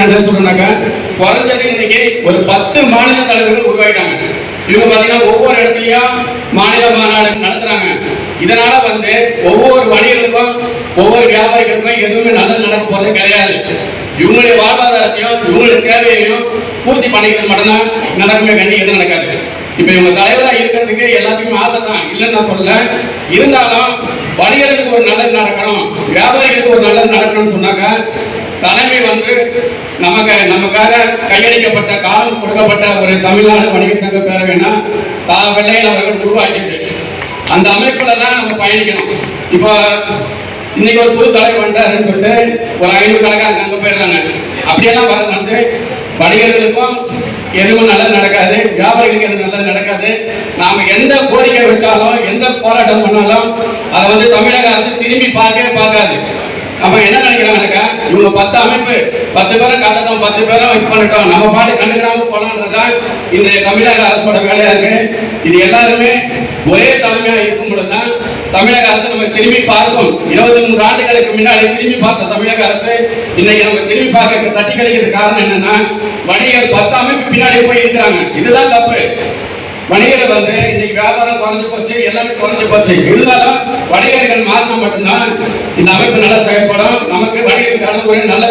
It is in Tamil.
நான் என்ன சொல்றேன்னாக்கா குறைஞ்சது இன்னைக்கு ஒரு பத்து மாநில தலைவர்கள் உருவாயிட்டாங்க. இவங்க பாத்தீங்கன்னா ஒவ்வொரு இடத்துலயும் மாநில மாநாடு நடத்துறாங்க. இதனால வந்து ஒவ்வொரு வணிகர்களுக்கும் ஒவ்வொரு வியாபாரிகளுக்கும் எதுவுமே நல்லது நடக்க போறது கிடையாது. இவங்களுடைய வாழ்வாதாரத்தையும் இவங்களுடைய தேவையையும் பூர்த்தி பண்ணிக்கிறது மட்டும்தான் நடக்குமே கண்டி எதுவும் நடக்காது. இப்ப இவங்க தலைவரா இருக்கிறதுக்கு எல்லாத்துக்கும் ஆசை தான். இல்லைன்னு நான் சொல்லல. இருந்தாலும் வணிகர்களுக்கு ஒரு நல்லது நடக்கணும். வியாபாரிகளுக்கு ஒரு நல்லது நடக்கணும்னு சொன்னாக்கா தலைமை வந்து நமக்கு நமக்காக கையளிக்கப்பட்ட காலம் கொடுக்கப்பட்ட ஒரு தமிழ்நாடு வணிக சங்க பேரவைனா தா வெள்ளையில் அவர்கள் உருவாக்கிட்டு அந்த அமைப்புல தான் நம்ம பயணிக்கணும். இப்போ இன்னைக்கு ஒரு புது தலைவர் வந்தாருன்னு சொல்லிட்டு ஒரு ஐநூறு கணக்காக அங்கே போயிடுறாங்க அப்படியெல்லாம் வர வந்து வணிகர்களுக்கும் எதுவும் நல்லது நடக்காது. வியாபாரிகளுக்கு எதுவும் நல்லது நடக்காது. நாம எந்த கோரிக்கை வச்சாலும் எந்த போராட்டம் பண்ணாலும் அதை வந்து தமிழக அரசு திரும்பி பார்க்கவே பார்க்காது. நம்ம என்ன நினைக்கிறாங்கக்கா இவங்க பத்து அமைப்பு பத்து பேரை காட்டணும் பத்து பேரும் இது பண்ணட்டும். நம்ம பாட்டு கண்டுக்கிறாம போனான்றதுதான் இந்த தமிழக அரசோட வேலையா இருக்கு. இது எல்லாருமே ஒரே தலைமையா இருக்கும் பொழுதுதான் தமிழக அரசு நம்ம திரும்பி பார்க்கும். இருபத்தி மூன்று ஆண்டுகளுக்கு முன்னாடி திரும்பி பார்த்த தமிழக அரசு இன்னைக்கு நம்ம திரும்பி பார்க்க தட்டி கழிக்கிறது காரணம் என்னன்னா வணிகர் பத்து அமைப்பு பின்னாடி போய் இருக்கிறாங்க. இதுதான் தப்பு. வணிகர்கள் வந்து இன்னைக்கு வியாபாரம் குறைஞ்சு போச்சு எல்லாமே குறைஞ்சு போச்சு. இருந்தாலும் வணிகர்கள் மாறினா மட்டும்தான் இந்த அமைப்பு நல்லா செயல்படும். நமக்கு வணிகர்களுக்கான ஒரு நல்ல